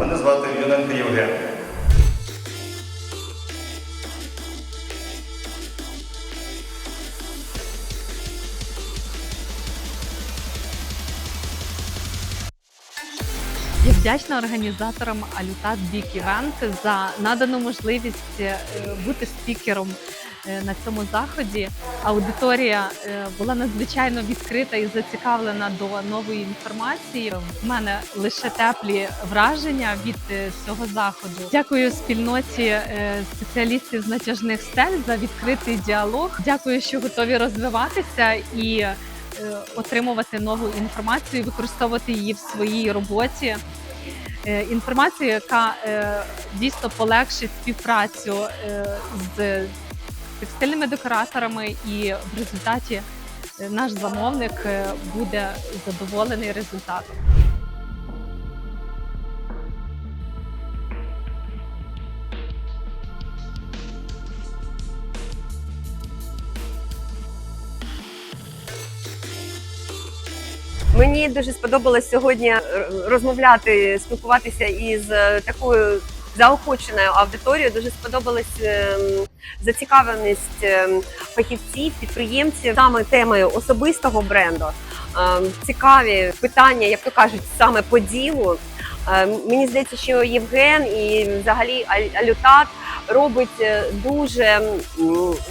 Мене звати Юненко Євген. Я вдячна організаторам Алютат Бік Івент за надану можливість е, бути спікером на цьому заході. Аудиторія е, була надзвичайно відкрита і зацікавлена до нової інформації. В мене лише теплі враження від е, цього заходу. Дякую спільноті е, спеціалістів з натяжних стель за відкритий діалог. Дякую, що готові розвиватися і е, отримувати нову інформацію, використовувати її в своїй роботі. Е, Інформацію, яка е, дійсно полегшить співпрацю е, текстильними декораторами, і в результаті е, наш замовник е, буде задоволений результатом. Мені дуже сподобалось сьогодні е, розмовляти, спілкуватися із такою заохоченою аудиторією. Дуже сподобалась ем, зацікавленість ем, фахівців, підприємців саме темою особистого бренду. Ем, Цікаві питання, як то кажуть, саме по ділу. Мені здається, що Євген і взагалі Алютат робить е, дуже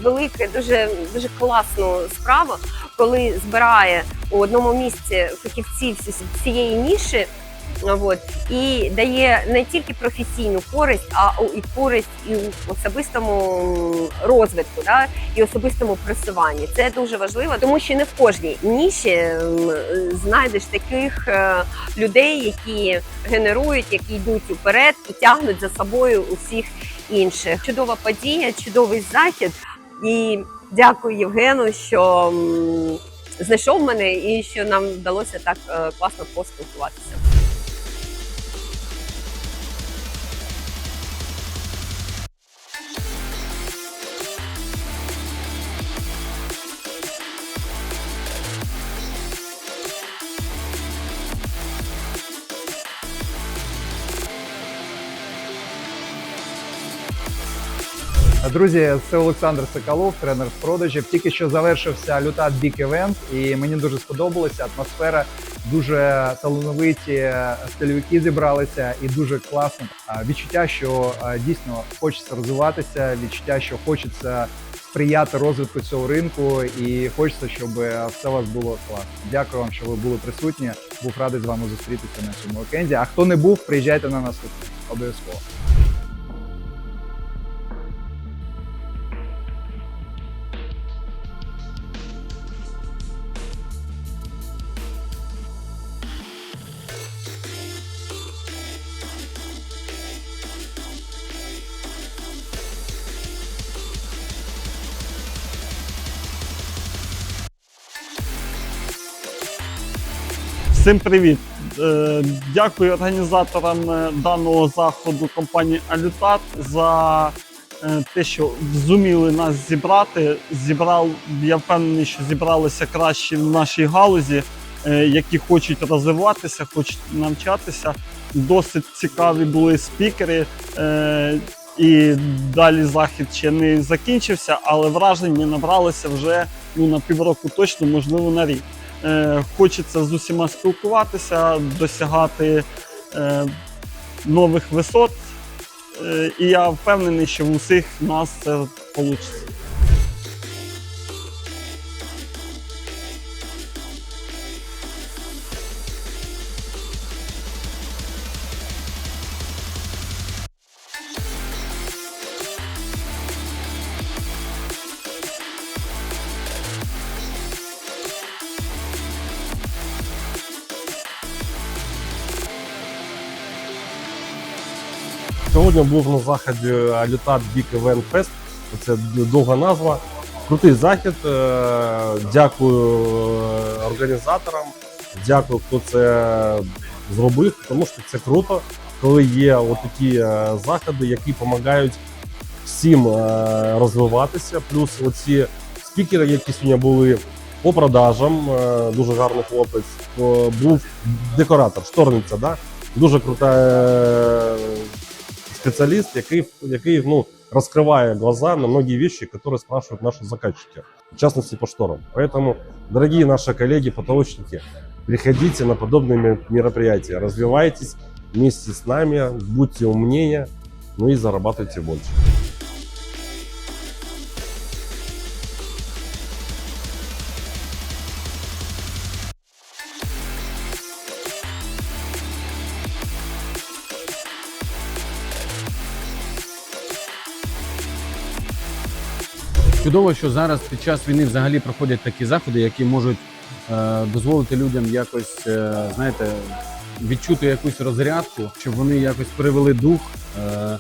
велике, дуже дуже класну справу, коли збирає у одному місці фахівців цієї ніші. От, і дає не тільки професійну користь, а і користь і у особистому розвитку, да, і особистому просуванні. Це дуже важливо, тому що не в кожній ніші знайдеш таких е, людей, які генерують, які йдуть уперед і тягнуть за собою усіх інших. Чудова подія, чудовий захід. І дякую Євгену, що знайшов мене і що нам вдалося так е, класно поспілкуватися. Друзі, це Олександр Соколов, тренер з продажів. Тільки що завершився Лютат Бік Евент, і мені дуже сподобалося. Атмосфера дуже талановиті стильовики зібралися, і дуже класно. Відчуття, що дійсно хочеться розвиватися, відчуття, що хочеться сприяти розвитку цього ринку, і хочеться, щоб все у вас було класно. Дякую вам, що ви були присутні. Був радий з вами зустрітися на цьому вікенді. А хто не був, приїжджайте на наступний. Обов'язково. Всім привіт! Е, Дякую організаторам е, даного заходу компанії Алютат за е, те, що зуміли нас зібрати. Зібрав, я впевнений, що зібралися кращі в нашій галузі, які хочуть розвиватися, хочуть навчатися. Досить цікаві були спікери. І далі захід ще не закінчився, але враження набралися вже ну, на півроку точно, можливо, на рік. Е, хочеться з усіма спілкуватися, досягати е, нових висот. Е, і я впевнений, що в усіх нас це вийде. Сьогодні був на заході Алютат Big Event Fest. Це довга назва. Крутий захід. Е, Дякую е, організаторам. Дякую, хто це зробив, тому що це круто, коли є отакі е, заходи, які допомагають всім е, розвиватися. Плюс оці спікери, які сьогодні були по продажам, е, дуже гарний хлопець. Був декоратор, шторниця, да? дуже крута е, спеціаліст, який, який ну, розкриває глаза на многие вещи, которые спрашивают наши заказчики, в частности по шторам. Поэтому, дорогие наши коллеги, потолочники, приходите на подобные ме- мероприятия, развивайтесь вместе с нами, будьте умнее, ну и зарабатывайте больше. Чудово, що зараз під час війни взагалі проходять такі заходи, які можуть е, дозволити людям якось, е, знаєте, відчути якусь розрядку, щоб вони якось перевели дух, е,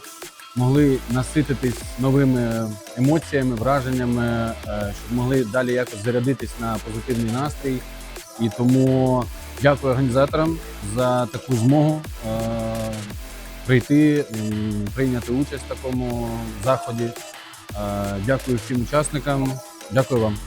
могли насититись новими емоціями, враженнями, е, щоб могли далі якось зарядитись на позитивний настрій. І тому дякую організаторам за таку змогу е, прийти, прийняти участь в такому заході. Е, Дякую всім учасникам. Дякую вам.